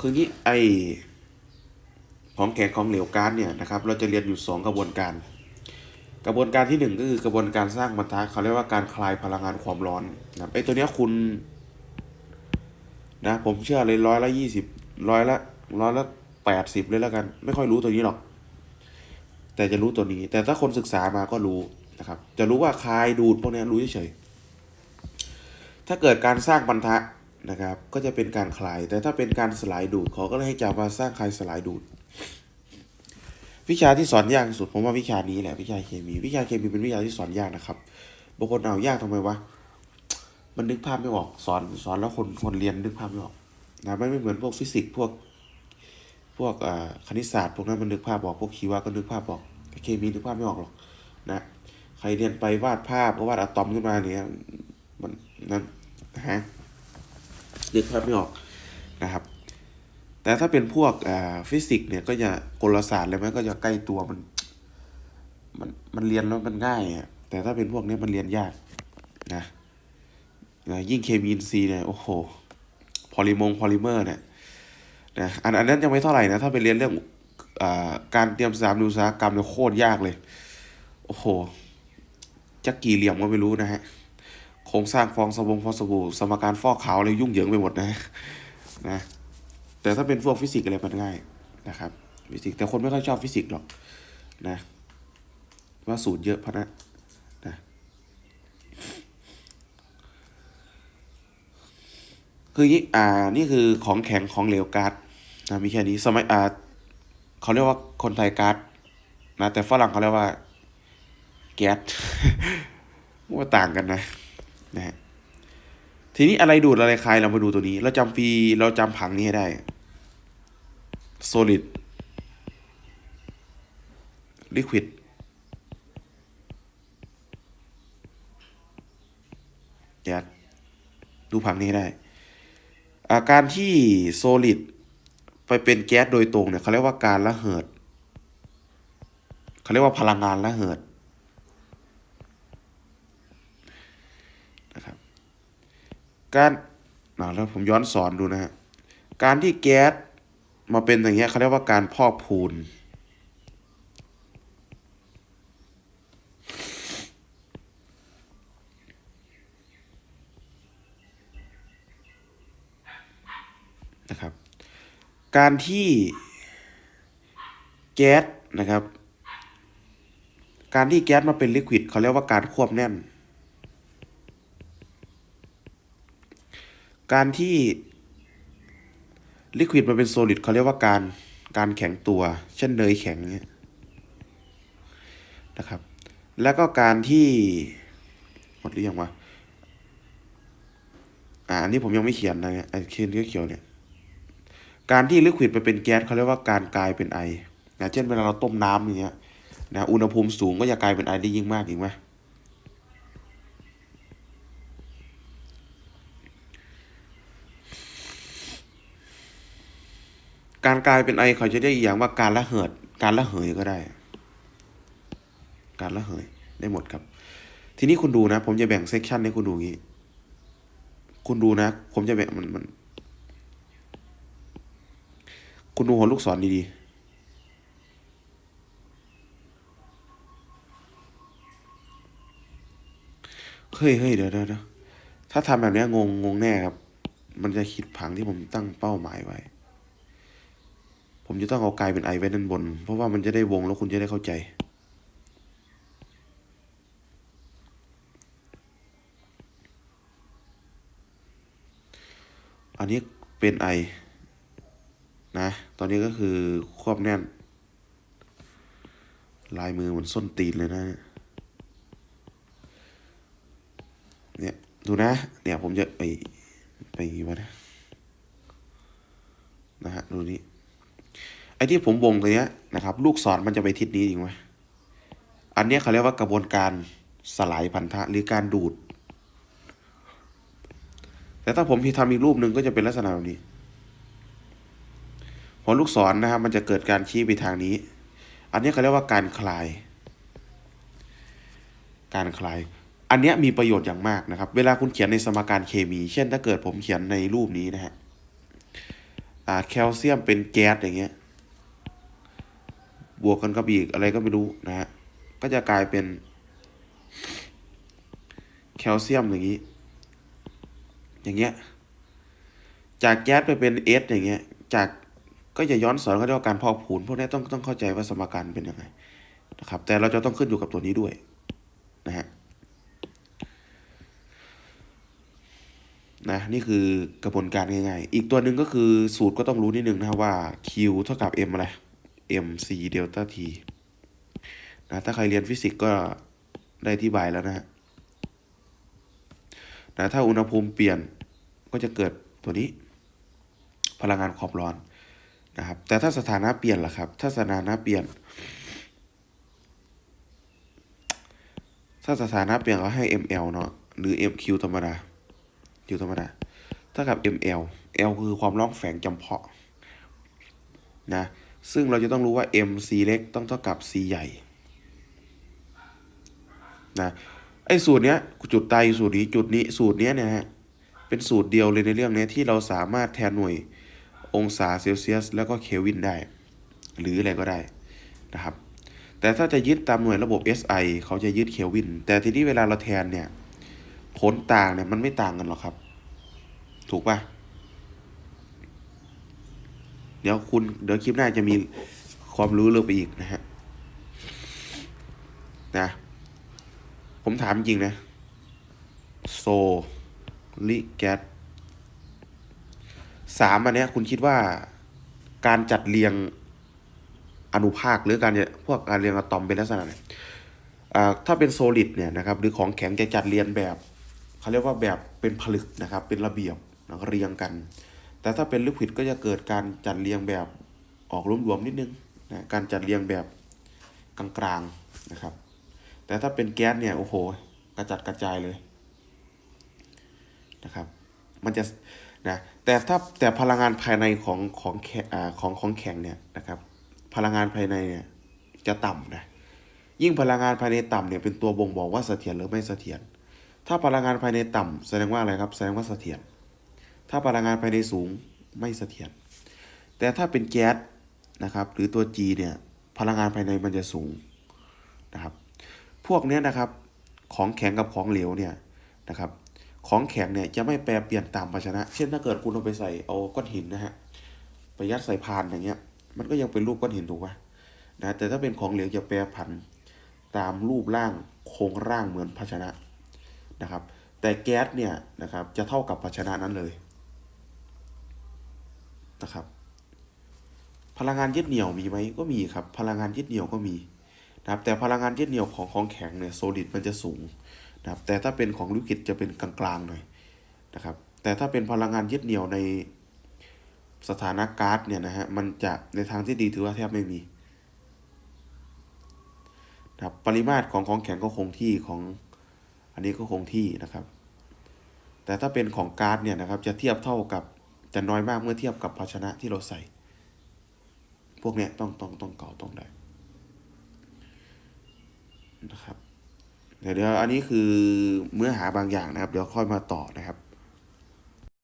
คืองี้ไอของแข็งของเหลวก๊าซเนี่ยนะครับ เราจะเรียนอยู่สองกระบวนการ กระบวนการที่หนึ่งก็คือกระบวนการสร้างบรรทัดเขาเรียกว่าการคลายพลังงานความร้อนนะไอตัวเนี้ยคุณนะผมเชื่อเลยร้อยละยี่สิบร้อยละร้อยละแปดสิบเลยแล้วกัน ไม่ค่อยรู้ตัวนี้หรอก แต่จะรู้ตัวนี้ แต่ถ้าคนศึกษามาก็รู้นะครับ จะรู้ว่าคลายดูดพวกเนี้ยรู้เฉยถ้าเกิดการสร้างบรรทัด นะครับ ก็จะเป็นการคลาย แต่ถ้าเป็นการสลายดูดเขาก็เลยให้จำว่าสร้างคลายสลายดูด วิชาที่สอนยากสุดผมว่าวิชานี้แหละวิชาเคมี วิชาเคมีเป็นวิชาที่สอนยากนะครับบางคนเอายากทำไมวะมันนึกภาพไม่ออกสอนสอนแล้วคนคนเรียนนึกภาพไม่ออกนะไม่ไม่เหมือนพวกฟิสิกส์พวกพวกอ่าคณิตศาสตร์พวกนั้นมันนึกภาพออกพวกชีวะก็นึกภาพออกเคมีนึกภาพไม่ออกหรอกนะใครเรียนไปวาดภาพก็วาดอะตอมขึ้นมาเนี่ยมันนั่นนะฮะ นึกภาพไม่ออกนะครับ แต่ถ้าเป็นพวกฟิสิกส์เนี่ยก็จะกลศาสตร์อะไรมันก็จะใกล้ตัวมัน มันมันเรียนแล้วมันง่ายอะแต่ถ้าเป็นพวกนี้มันเรียนยากนะนะยิ่งเคมีอินทรีย์เนี่ยโอ้โหพอลิมงพอลิเมอร์เนี่ยนะอันอันนั้นยังไม่เท่าไหร่นะถ้าไปเรียนเรื่องอการเตรียมสาบันอุตสาหกรรมเนี่ยโคตรยากเลย โอ้โหจะกี่เหลี่ยมก็ไม่รู้นะฮะ โครงสร้างฟองสบงฟองสบู่สมการฟอกขาวอะไรยุ่งเหยิงไปหมดนะนะแต่ถ้าเป็นพวกฟิสิกส์อะไรมันง่ายนะครับฟิสิกส์แต่คนไม่ค่อยชอบฟิสิกส์หรอกนะว่าสูตรเยอะพะนะนะคืออย่างนี้อ่านี่คือของแข็งของเหลวก๊าซนะมีแค่นี้สมัยอ่าเขาเรียกว่าคนไทยก๊าซนะแต่ฝรั่งเขาเรียกว่าแก๊สว่าต่างกันนะ นะฮะทีนี้อะไรดูดอะไรคลายเรามาดูตัวนี้ เราจำฟีเราจำผังนี้ให้ได้ solid liquid แก๊สดูผังนี้ได้อาการที่ solid ไปเป็นแก๊สโดยตรงเนี่ยเขาเรียกว่าการระเหิดเขาเรียกว่าพลังงานระเหิดนะครับ การอ่าแล้วผมย้อนสอนดูนะฮะการที่แก๊สมาเป็นอย่างเงี้ยเขาเรียกว่าการพอกพูนนะครับ การที่แก๊สนะครับ การที่แก๊สมาเป็นลิควิดเขาเรียกว่าการควบแน่น การที่ลิควิดมาเป็นโซลิดเขาเรียกว่าการการแข็งตัว เช่นเนยแข็งเนี่ยนะครับ แล้วก็การที่หมดหรือยังวะอ่าอันนี้ผมยังไม่เขียนนะเนี่ยไอ้เขียนเขียวเนี่ย การที่ลิควิดไปเป็นแก๊สเขาเรียกว่าการกลายเป็นไอนะเช่นเวลาเราต้มน้ำอย่างเงี้ยนะอุณหภูมิสูงก็จะกลายเป็นไอได้ยิ่งมากอีกไหม การกลายเป็นไอเขาจะได้อีกอย่างว่าการละเหิด การละเหยก็ได้ การละเหยได้หมดครับ ทีนี้คุณดูนะ ผมจะแบ่งเซกชันให้คุณดูงี้ คุณดูนะ ผมจะแบ่งมันมัน คุณดูหัวลูกศรดีๆเฮ้ยเฮ้ยเดี๋ยวเดี๋ยวถ้าทำแบบนี้งงงงแน่ครับ มันจะคิดผังที่ผมตั้งเป้าหมายไว้ ผมจะต้องเอากลายเป็นไอไว้ด้านบน เพราะว่ามันจะได้วงแล้วคุณจะได้เข้าใจ อันนี้เป็นไอนะ ตอนนี้ก็คือควบแน่น ลายมือเหมือนส้นตีนเลยนะ เนี่ย ดูนะ เนี่ยผมจะไปไปอย่างงี้วะนะนะฮะ ดูนี้ ไอ้ที่ผมวงตัวเนี้ยนะครับ ลูกศรมันจะไปทิศนี้จริงไหมอันเนี้ยเขาเรียกว่ากระบวนการสลายพันธะหรือการดูด แต่ถ้าผมทำอีกรูปหนึ่งก็จะเป็นลักษณะแบบนี้พอลูกศรนะครับ มันจะเกิดการชี้ไปทางนี้ อันเนี้ยเขาเรียกว่าการคลาย การคลาย อันเนี้ยมีประโยชน์อย่างมากนะครับ เวลาคุณเขียนในสมการเคมี เช่น ถ้าเกิดผมเขียนในรูปนี้นะฮะอ่าแคลเซียมเป็นแก๊สอย่างเงี้ย บวกกันกับอีกอะไรก็ไม่รู้นะฮะก็จะกลายเป็น แคลเซียมอย่างนี้ อย่างเงี้ย จากแก๊สไปเป็นเอสอย่างเงี้ย จากก็จะย้อนสอนเขาเรียกว่าการพอกพูนพวกนี้ต้องต้องเข้าใจว่าสมการเป็นยังไงนะครับ แต่เราจะต้องขึ้นอยู่กับตัวนี้ด้วยนะฮะนะนี่คือกระบวนการง่ายๆ อีกตัวหนึ่งก็คือสูตรก็ต้องรู้นิดนึงนะว่า Q เท่ากับ M อะไร MC เดลต้า T นะถ้าใครเรียนฟิสิกส์ก็ได้อธิบายแล้วนะฮะนะถ้าอุณหภูมิเปลี่ยนก็จะเกิดตัวนี้ พลังงานความร้อนนะครับ แต่ถ้าสถานะเปลี่ยนล่ะครับ ถ้าสถานะเปลี่ยน ถ้าสถานะเปลี่ยนก็ให้ ml เนาะหรือ mq ธรรมดา q ธรรมดาเท่ากับ ml l คือความร้อนแฝงจำเพาะนะ ซึ่งเราจะต้องรู้ว่า mc เล็กต้องเท่ากับ c ใหญ่นะไอ้สูตรเนี้ยจุดตายสูตรนี้จุดนี้สูตรเนี้ยเนี่ยฮะเป็นสูตรเดียวเลยในเรื่องเนี้ยที่เราสามารถแทนหน่วยองศาเซลเซียส แล้วก็เคลวินได้ หรืออะไรก็ได้นะครับ แต่ถ้าจะยึดตามหน่วยระบบ SI เขาจะยึดเคลวิน แต่ทีนี้เวลาเราแทนเนี่ยผลต่างเนี่ยมันไม่ต่างกันหรอกครับ ถูกปะ เดี๋ยวคุณเดี๋ยวคลิปหน้าจะมีความรู้เรื่องไปอีกนะฮะนะผมถามจริงนะ โซลิแกตสามอันเนี้ยคุณคิดว่าการจัดเรียงอนุภาคหรือการพวกการเรียงอะตอมเป็นลักษณะไหนอ่าถ้าเป็นโซลิดเนี่ยนะครับหรือของแข็งจะจัดเรียงแบบเขาเรียกว่าแบบเป็นผลึกนะครับ เป็นระเบียบแล้วก็เรียงกัน แต่ถ้าเป็นลิควิดก็จะเกิดการจัดเรียงแบบออกรวมๆนิดนึงนะการจัดเรียงแบบกลางๆนะครับ แต่ถ้าเป็นแก๊สเนี่ยโอ้โหกระจัดกระจายเลยนะครับมันจะนะแต่ถ้าแต่พลังงานภายในของของแข็งอ่าของของแข็งเนี่ยนะครับพลังงานภายในเนี่ยจะต่ำนะยิ่งพลังงานภายในต่ำเนี่ยเป็นตัวบ่งบอกว่าเสถียรหรือไม่เสถียรถ้าพลังงานภายในต่ำแสดงว่าอะไรครับแสดงว่าเสถียร ถ้าพลังงานภายในสูงไม่เสถียรแต่ถ้าเป็นแก๊สนะครับหรือตัว G เนี่ยพลังงานภายในมันจะสูงนะครับพวกเนี้ยนะครับของแข็งกับของเหลวเนี่ยนะครับของแข็งเนี่ยจะไม่แปรเปลี่ยนตามภาชนะ เช่นถ้าเกิดคุณเอาไปใส่เอาก้อนหินนะฮะไปยัดใส่พานอย่างเงี้ยมันก็ยังเป็นรูปก้อนหินถูกปะนะแต่ถ้าเป็นของเหลวจะแปรผันตามรูปร่างโครงร่างเหมือนภาชนะนะครับแต่แก๊สเนี่ยนะครับจะเท่ากับภาชนะนั้นเลย นะครับ พลังงานยึดเหนี่ยวมีไหมก็มีครับ พลังงานยึดเหนี่ยวก็มีนะครับ แต่พลังงานยึดเหนี่ยวของของแข็งเนี่ยโซลิดมันจะสูงนะครับ แต่ถ้าเป็นของลิควิดจะเป็นกลางๆหน่อยนะครับ แต่ถ้าเป็นพลังงานยึดเหนี่ยวในสถานะก๊าซเนี่ยนะฮะมันจะในทางที่ดีถือว่าแทบไม่มีนะครับปริมาตรของของแข็งก็คงที่ของอันนี้ก็คงที่นะครับ แต่ถ้าเป็นของก๊าซเนี่ยนะครับจะเทียบเท่ากับ จะน้อยมากเมื่อเทียบกับภาชนะที่เราใส่ พวกเนี้ยต้องต้องต้องเก่าต้องได้นะครับเดี๋ยวเดี๋ยวอันนี้คือเมื่อหาบางอย่างนะครับ เดี๋ยวค่อยมาต่อนะครับ